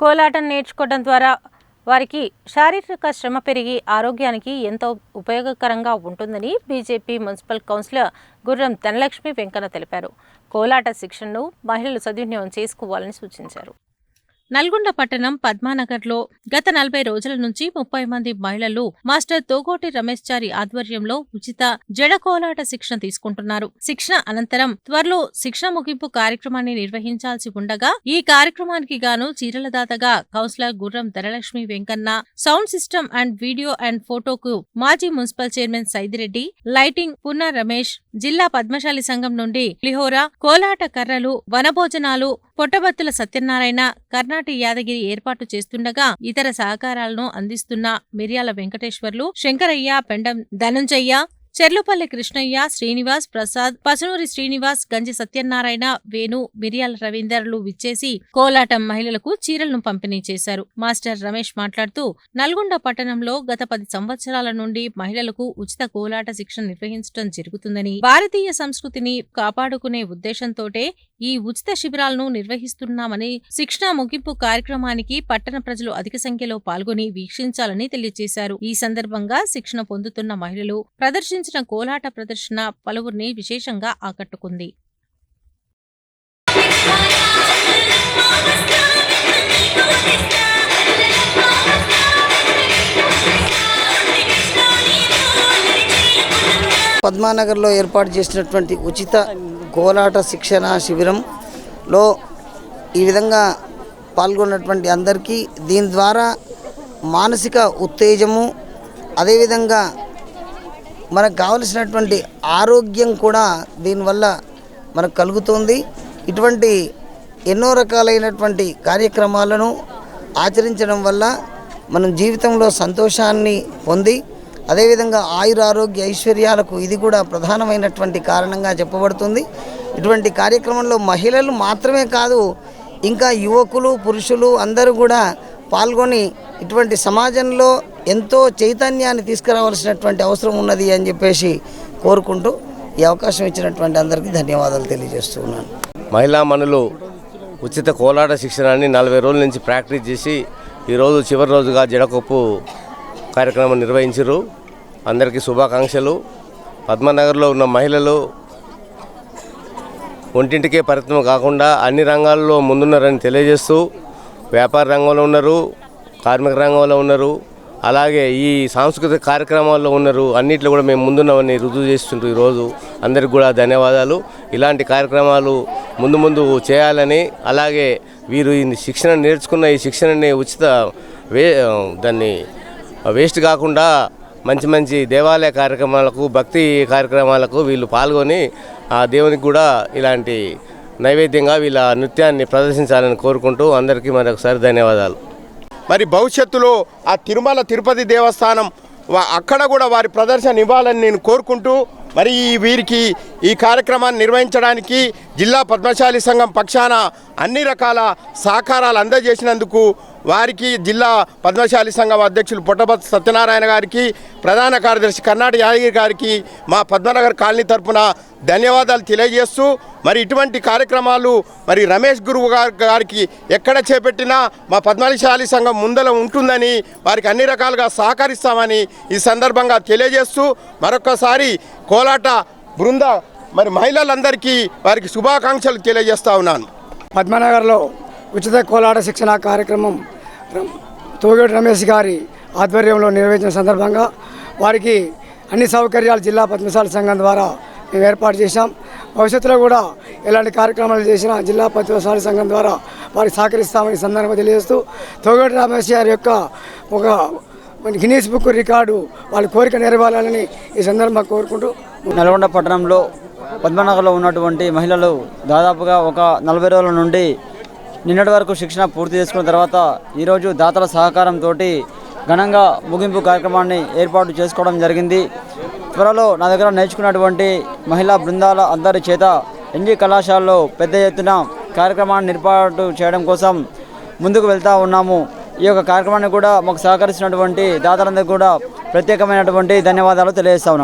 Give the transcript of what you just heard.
కోలాటం నేర్చుకోవడం ద్వారా వారికి శారీరక శ్రమ పెరిగి ఆరోగ్యానికి ఎంతో ఉపయోగకరంగా ఉంటుందని BJP municipal councillor Gurram Dhanalakshmi Venkanna తెలిపారు. కోలాట శిక్షణను మహిళలు సద్వినియోగం చేసుకోవాలని సూచించారు. నల్గొండ పట్టణం పద్మానగర్లో గత నలభై రోజుల నుంచి ముప్పై మంది మహిళలు మాస్టర్ తోగోటి రమేష్ చారి ఆధ్వర్యంలో ఉచిత జడ కోలాట శిక్షణ తీసుకుంటున్నారు. శిక్షణ అనంతరం త్వరలో శిక్షణ ముగింపు కార్యక్రమాన్ని నిర్వహించాల్సి ఉండగా ఈ కార్యక్రమానికి గాను చీరలదాతగా councillor Gurram Dhanalakshmi Venkanna sound system and video and ఫోటోకు మాజీ municipal chairman Saidireddy lighting Punna Ramesh జిల్లా పద్మశాలి సంఘం నుండి లిహోరా కోలాట కర్రలు వనభోజనాలు పొట్టబత్తుల సత్యనారాయణ కర్ణాటి యాదగిరి ఏర్పాటు చేస్తుండగా ఇతర సహకారాలను అందిస్తున్న మిర్యాల వెంకటేశ్వర్లు శంకరయ్య పెండం ధనంజయ్య చెర్లుపల్లి కృష్ణయ్య శ్రీనివాస్ ప్రసాద్ పసునూరి శ్రీనివాస్ గంజి సత్యనారాయణ వేణు మిరియాల రవీందర్లు విచ్చేసి కోలాటం మహిళలకు చీరలను పంపిణీ చేశారు. మాస్టర్ రమేష్ మాట్లాడుతూ నల్గొండ పట్టణంలో గత పది సంవత్సరాల నుండి మహిళలకు ఉచిత కోలాట శిక్షణ నిర్వహించడం జరుగుతుందని భారతీయ సంస్కృతిని కాపాడుకునే ఉద్దేశంతోటే ఈ ఉచిత శిబిరాలను నిర్వహిస్తున్నామని శిక్షణ ముగింపు కార్యక్రమానికి పట్టణ ప్రజలు అధిక సంఖ్యలో పాల్గొని వీక్షించాలని తెలియజేశారు. ఈ సందర్భంగా శిక్షణ పొందుతున్న మహిళలు ప్రదర్శించిన కోలాట ప్రదర్శన పలువురిని విశేషంగా ఆకట్టుకుంది. పద్మానగర్లో ఏర్పాటు చేసినటువంటి ఉచిత కోలాట శిక్షణ శిబిరంలో ఈ విధంగా పాల్గొన్నటువంటి అందరికీ దీని ద్వారా మానసిక ఉత్తేజము అదేవిధంగా మనకు కావలసినటువంటి ఆరోగ్యం కూడా దీనివల్ల మనకు కలుగుతుంది. ఇటువంటి ఎన్నో రకాలైనటువంటి కార్యక్రమాలను ఆచరించడం వల్ల మనం జీవితంలో సంతోషాన్ని పొంది అదేవిధంగా ఆయుర ఆరోగ్య ఐశ్వర్యాలకు ఇది కూడా ప్రధానమైనటువంటి కారణంగా చెప్పబడుతుంది. ఇటువంటి కార్యక్రమంలో మహిళలు మాత్రమే కాదు ఇంకా యువకులు పురుషులు అందరూ కూడా పాల్గొని ఇటువంటి సమాజంలో ఎంతో చైతన్యాన్ని తీసుకురావాల్సినటువంటి అవసరం ఉన్నది అని చెప్పేసి కోరుకుంటూ ఈ అవకాశం ఇచ్చినటువంటి అందరికీ ధన్యవాదాలు తెలియజేస్తున్నాను మహిళా మనులు ఉచిత కోలాట శిక్షణాన్ని నలభై రోజుల నుంచి ప్రాక్టీస్ చేసి ఈరోజు చివరి రోజుగా జడకొప్పు కార్యక్రమం నిర్వహించరు అందరికీ శుభాకాంక్షలు. పద్మనగర్లో ఉన్న మహిళలు ఒంటింటికే పరిమితం కాకుండా అన్ని రంగాల్లో ముందున్నారని తెలియజేస్తూ వ్యాపార రంగంలో ఉన్నారు కార్మిక రంగంలో ఉన్నారు అలాగే ఈ సాంస్కృతిక కార్యక్రమాల్లో ఉన్నారు. అన్నిట్లో కూడా మేము ముందున్నామని రుజువు చేస్తుంటూ ఈరోజు. అందరికి కూడా ధన్యవాదాలు. ఇలాంటి కార్యక్రమాలు ముందు ముందు చేయాలని అలాగే వీరు ఈ శిక్షణ నేర్చుకున్న ఈ శిక్షణని ఉచిత వే దాన్ని వేస్ట్ కాకుండా మంచి మంచి దేవాలయ కార్యక్రమాలకు భక్తి కార్యక్రమాలకు వీళ్ళు పాల్గొని ఆ దేవునికి కూడా ఇలాంటి నైవేద్యంగా వీళ్ళ నృత్యాన్ని ప్రదర్శించాలని కోరుకుంటూ అందరికీ మరొకసారి ధన్యవాదాలు. మరి భవిష్యత్తులో ఆ తిరుమల తిరుపతి దేవస్థానం అక్కడ కూడా వారి ప్రదర్శన ఇవ్వాలని నేను కోరుకుంటూ మరి వీరికి ఈ కార్యక్రమాన్ని నిర్వహించడానికి జిల్లా పద్మశాలి సంఘం పక్షాన అన్ని రకాల సహకారాలు అందజేసినందుకు వారికి జిల్లా పద్మశాలి సంఘం అధ్యక్షులు పొట్టబత్ సత్యనారాయణ గారికి ప్రధాన కార్యదర్శి కర్ణాటక యాదగిరి గారికి మా పద్మనగర్ కాలనీ తరపున ధన్యవాదాలు తెలియజేస్తూ మరి ఇటువంటి కార్యక్రమాలు మరి రమేష్ గురువు గారికి ఎక్కడ చేపట్టినా మా పద్మశాలి సంఘం ముందల ఉంటుందని వారికి అన్ని రకాలుగా సహకరిస్తామని ఈ సందర్భంగా తెలియజేస్తూ మరొకసారి కోలాట బృంద మరి మహిళలందరికీ వారికి శుభాకాంక్షలు తెలియజేస్తా ఉన్నాను. పద్మనగర్లో ఉచిత కోలాట శిక్షణ కార్యక్రమం తోగేటి రమేష్ గారి ఆధ్వర్యంలో నిర్వహించిన సందర్భంగా వారికి అన్ని సౌకర్యాలు జిల్లా పద్మశాల సంఘం ద్వారా మేము ఏర్పాటు చేశాం. భవిష్యత్తులో కూడా ఎలాంటి కార్యక్రమాలు చేసినా జిల్లా పద్మశాల సంఘం ద్వారా వారికి సహకరిస్తామని సందర్భంగా తెలియజేస్తూ తోగేటి రమేష్ గారి యొక్క ఒక గిన్నీస్ బుక్ రికార్డు వాళ్ళ కోరిక నెరవేరాలని ఈ సందర్భంగా కోరుకుంటూ నల్గొండ పట్టణంలో పద్మనగర్లో ఉన్నటువంటి మహిళలు దాదాపుగా ఒక నలభై రోజుల నుండి నిన్నటి వరకు శిక్షణ పూర్తి చేసుకున్న తర్వాత ఈరోజు దాతల సహకారంతో ఘనంగా ముగింపు కార్యక్రమాన్ని ఏర్పాటు చేసుకోవడం జరిగింది. త్వరలో నా దగ్గర నేర్చుకున్నటువంటి మహిళా బృందాల అందరి చేత ఎన్జీ కళాశాలలో పెద్ద ఎత్తున కార్యక్రమాన్ని ఏర్పాటు చేయడం కోసం ముందుకు వెళ్తూ ఉన్నాము. ఈ యొక్క కార్యక్రమాన్ని కూడా మాకు సహకరిస్తున్నటువంటి దాతలందరికీ కూడా ప్రత్యేకమైనటువంటి ధన్యవాదాలు తెలియజేస్తా ఉన్నాను.